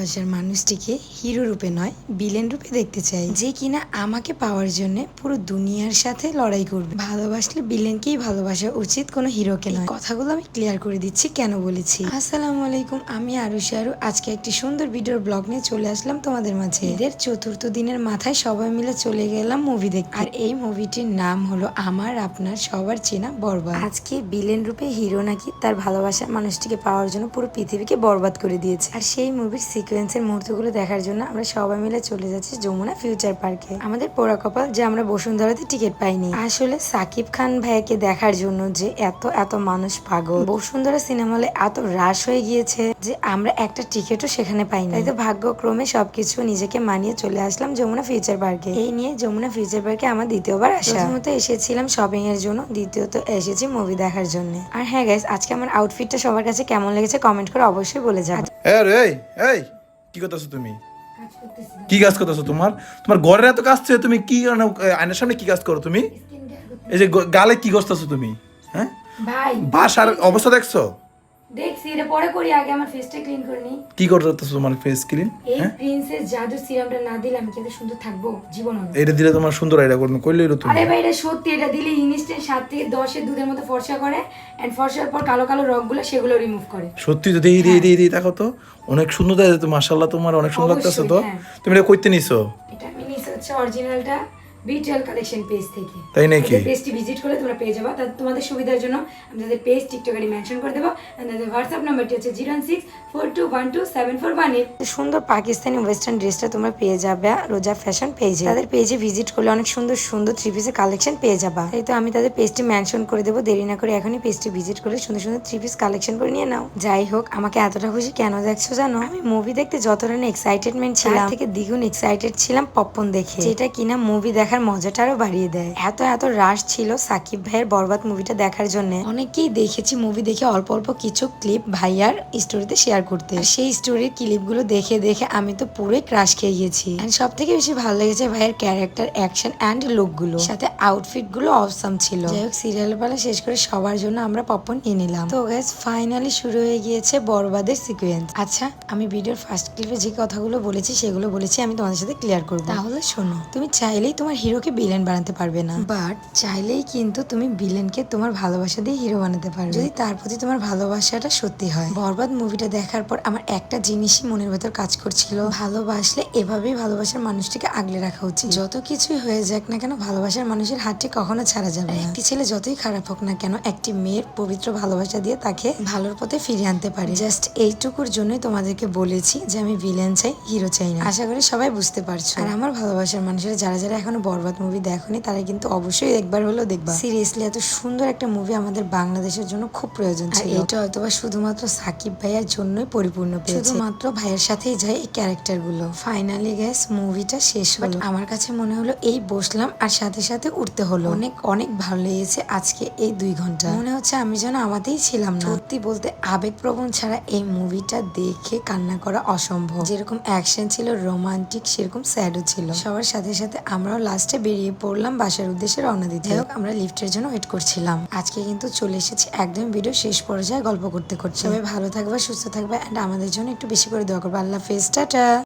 ভালোবাসার মানুষটিকে হিরো রূপে নয় বিলেন রূপে দেখতে চাই। যে কিনা আমাকে পাওয়ার জন্য পুরো দুনিয়ার সাথে লড়াই করবে। ভালোবাসলে বিলেনকেই ভালোবাসা উচিত, কোনো হিরোকে নয়। কথাগুলো আমি ক্লিয়ার করে দিচ্ছি, কেন বলেছি? আসসালামু আলাইকুম, আমি আরুষি আরু। আজকে একটি সুন্দর ভিডিওর ব্লগ নিয়ে চলে আসলাম তোমাদের মাঝে। ঈদের চতুর্থ দিনের মাথায় সবাই মিলে চলে গেলাম মুভি দেখতে। আর এই মুভিটির নাম হলো আমার, আপনার, সবার চেনা বরবাদ। আজকে বিলেন রূপে হিরো নাকি তার ভালোবাসার মানুষটিকে পাওয়ার জন্য পুরো পৃথিবীকে বরবাদ করে দিয়েছে। আর সেই মুভির সিকোয়েন্সের মুহূর্তগুলো দেখার জন্য আমরা সবাই মিলে চলে যাচ্ছি যমুনা ফিউচার পার্কে আমাদের পোড়া কপাল যে আমরা বসুন্ধরাতে টিকিট পাইনি। আসলে সাকিব খান ভাইয়াকে দেখার জন্য যে এত এত মানুষ পাগল। বসুন্ধরা সিনেমা হলে এত হ্রাস হয়ে গিয়েছে যে আমরা একটা টিকিটও সেখানে পাইনি। তাই তো ভাগ্যক্রমে সবকিছু নিজেকে মানিয়ে চলে আসলাম যমুনা ফিউচার পার্কে এই নিয়ে যমুনা ফিউচার পার্কে আমার দ্বিতীয়বার আসা। প্রথমত এসেছিলাম শপিং এর জন্য, দ্বিতীয়ত এসেছি মুভি দেখার জন্য। আর হ্যাঁ গাইস আজকে আমার আউটফিটটা সবার কাছে কেমন লেগেছে কমেন্ট করে অবশ্যই বলে যাবে। রে, এই এই। কি করতেছো তুমি? কি কাজ করতেছো তোমার? তোমার ঘরের এত কাজ ছিল তুমি কি আয়নার সামনে কি কাজ করো তুমি? এই যে গালে কি করতেছো তুমি? হ্যাঁ? বাসার অবস্থা দেখছ? দেখছি এটা পরে করি আগে আমার ফেসটা ক্লিন করে নিই। কি করতেছো তোমার ফেস ক্লিন এই হ্যাঁ? প্রিন্সেস জাদু সিরামটা না দিলে আমি কিন্তু সুন্দর থাকব জীবন এটা দিলে তোমার সুন্দর এটা করবে করলে তুমি। আরে ভাই এটা সত্যি এটা দিলে ইনস্ট্যান্ট সাত থেকে দশের দুধের মতো ফর্সা করে এন্ড ফর্সার পর কালো কালো রগগুলো সেগুলো রিমুভ করে। সত্যি তো দেই দেই দেই দেই দেখো তো অনেক সুন্দর তো মাশাআল্লাহ তোমার অনেক সুন্দর লাগতেছে তো। হ্যাঁ। তুমি এটা কইতে নিছো? এটা আমি নিয়েছি হচ্ছে অরিজিনালটা বিটেল কালেকশন পেজ থেকে। তাই নাকি? পেজটি ভিজিট করলে তোমরা পেয়ে যাবা। তাতে তোমাদের সুবিধার জন্য আমি তাদের পেজ টিকটকারি মেনশন করে দেবো। তাদের হোয়াটসঅ্যাপ নাম্বারটি হচ্ছে zero six four two one two seven four one eight সুন্দর পাকিস্তানি ওয়েস্টার্ন ড্রেসটা তোমরা পেয়ে যাবে রোজা ফ্যাশন পেজে তাদের পেজে ভিজিট করলে অনেক সুন্দর সুন্দর থ্রি পিসের কালেকশন পেয়ে যাবা। এই তো আমি তাদের পেজটি মেনশন করে দেবো। দেরি না করে এখনই পেজটি ভিজিট করলে সুন্দর সুন্দর থ্রি পিস কালেকশন করে নিয়ে নাও। যাই হোক আমাকে এতটা খুশি কেন দেখছ জানো? আমি মুভি দেখতে যতটা না এক্সাইটেডমেন্ট ছিলাম। তার থেকে দ্বিগুণ এক্সাইটেড ছিলাম পপকর্ন দেখে। যেটা কিনা মুভি দেখার মজাটা আরও বাড়িয়ে দেয়। এত এত রাশ ছিল সাকিব ভাইয়ের বরবাদ মুভিটা দেখার জন্য। অনেকেই দেখেছি মুভি দেখে অল্প অল্প কিছু ক্লিপ ভাইয়ার স্টোরিতে শেয়ার করতে। সেই স্টোরির ক্লিপগুলো দেখে দেখে আমি তো পুরোই ক্রাশ খেয়ে গেছি সব থেকে বেশি ভালো লেগেছে ভাইয়ের ক্যারেক্টার অ্যাকশন অ্যান্ড লুকগুলো সাথে আউটফিটগুলো অসম ছিল। যাই হোক সিরিয়াল পালা শেষ করে সবার জন্য আমরা পপকর্ন নিয়ে নিলাম। তো গ্যাস ফাইনালি শুরু হয়ে গিয়েছে বরবাদের সিকোয়েন্স আচ্ছা আমি ভিডিওর ফার্স্ট ক্লিপে যে কথাগুলো বলেছি, সেগুলো বলেছি, আমি তোমাদের সাথে ক্লিয়ার করব। তাহলে শোনো, তুমি চাইলেই তোমার হিরোকে ভিলেন বানাতে পারবে না। বাট চাইলেই কিন্তু তুমি ভিলেনকে তোমার ভালোবাসা দিয়ে হিরো বানাতে পারবে। যদি তার প্রতি তোমার ভালোবাসাটা সত্যি হয়। বরবাদ মুভিটা দেখার পর আমার একটা জিনিসই মনের ভেতর কাজ করছিল। ভালোবাসলে এভাবেই ভালোবাসার মানুষটিকে আগলে রাখা উচিত। যত কিছুই হয়ে যাক না কেন ভালোবাসার মানুষের হাতটি কখনো ছাড়া যাবে না। একটি ছেলে যতই খারাপ হোক না কেন একটি মেয়ের পবিত্র ভালোবাসা দিয়ে তাকে ভালোর পথে ফিরিয়ে আনতে পারে। জাস্ট এইটুকুর জন্যই তোমাদেরকে বলেছি যে আমি ভিলেন চাই হিরো চাই না। আশা করি সবাই বুঝতে পারছ। আর আমার ভালোবাসার মানুষেরা যারা যারা এখনও বরবাদ মুভি দেখনি তারা কিন্তু অবশ্যই একবার হলেও দেখবা। সিরিয়াসলি এত সুন্দর একটা মুভি আমাদের বাংলাদেশের জন্য খুব প্রয়োজন ছিল। এটা হয়তোবা শুধুমাত্র সাকিব ভাইয়ার জন্যই পরিপূর্ণ পেয়েছে। শুধুমাত্র ভাইয়ের সাথেই যায় এই ক্যারেক্টারগুলো। ফাইনালি গ্যাস মুভিটা শেষ হলো। আমার কাছে মনে হলো এই বসলাম আর সাথে সাথে উঠতে হলো। অনেক অনেক ভালো লেগেছে আজকে এই দুই ঘণ্টা। মনে হচ্ছে আমি যেন আমাতেই ছিলাম না। সত্যি বলতে আবেগপ্রবণ ছাড়া এই মুভিটা দেখে কান্না করা অসম্ভব। যেরকম অ্যাকশন ছিল রোমান্টিক সেরকম স্যাডও ছিল। সবার সাথে সাথে আমরাও লাস্টে বেরিয়ে পড়লাম, বাসার উদ্দেশ্যে রওনা দিতে। হোক, আমরা লিফটের জন্য ওয়েট করছিলাম। আজকে কিন্তু চলে এসেছি একদম ভিডিও শেষ পর্যায়ে গল্প করতে করতে। সবাই ভালো থাকবে, সুস্থ থাকবে অ্যান্ড আমাদের জন্য একটু বেশি করে দোয়া করবে। আল্লাহ ফেজ টাটা!